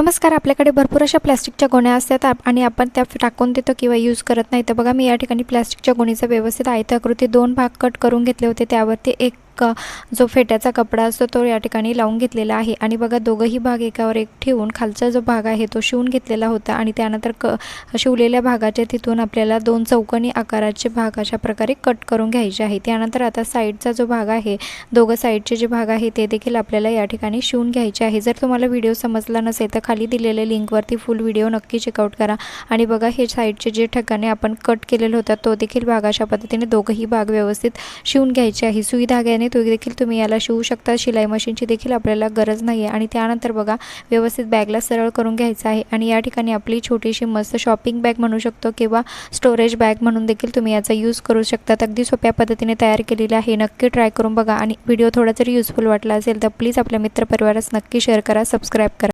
नमस्कार आपल्याकडे भरपूर अशा प्लॅस्टिकच्या गोण्या असतात आणि आपण त्या टाकून देतो किंवा यूज करत नाही. तर बघा मी या ठिकाणी प्लॅस्टिकच्या गोणीचा व्यवस्थित आयताकृती दोन भाग कट करून घेतले होते. त्यावरती एक अ, जो फेट्याचा कपडा असतो तो या ठिकाणी लावून घेतलेला आहे. आणि बघा दोघंही भाग एकावर एक ठेवून खालचा जो भाग आहे तो शिवून घेतलेला होता आणि त्यानंतर क शिवलेल्या भागाच्या तिथून आपल्याला दोन चौकणी आकाराचे भाग अशा प्रकारे कट करून घ्यायचे आहे. त्यानंतर आता साईडचा जो भाग आहे दोघं साईडचे जे भाग आहे ते देखील आपल्याला या ठिकाणी शिवून घ्यायचे आहे. जर तुम्हाला व्हिडिओ समजला नसेल तर खाली दिलेल्या लिंकवरती फुल व्हिडिओ नक्की चेकआउट करा. आणि बघा हे साईडचे जे ठिकाणी आपण कट केलेलं होतात तो देखील भाग अशा पद्धतीने दोघंही भाग व्यवस्थित शिवून घ्यायचे आहे. सुई धाग्याने तो देखील तुम्ही याला शिवू शकता. शिलाई मशीनची देखील आपल्याला गरज नाही आहे आणि त्यानंतर बघा व्यवस्थित बॅगला सरळ करून घ्यायचं आहे. आणि या ठिकाणी आपली छोटीशी मस्त शॉपिंग बॅग म्हणू शकतो किंवा स्टोरेज बॅग म्हणून देखील तुम्ही याचा यूज करू शकतात अगदी सोप्या पद्धतीने तयार केलेली आहे. नक्की ट्राय करून बघा. आणि व्हिडिओ थोडा जरी युजफुल वाटला असेल तर प्लीज आपल्या मित्रपरिवारास नक्की शेअर करा सबस्क्राईब करा.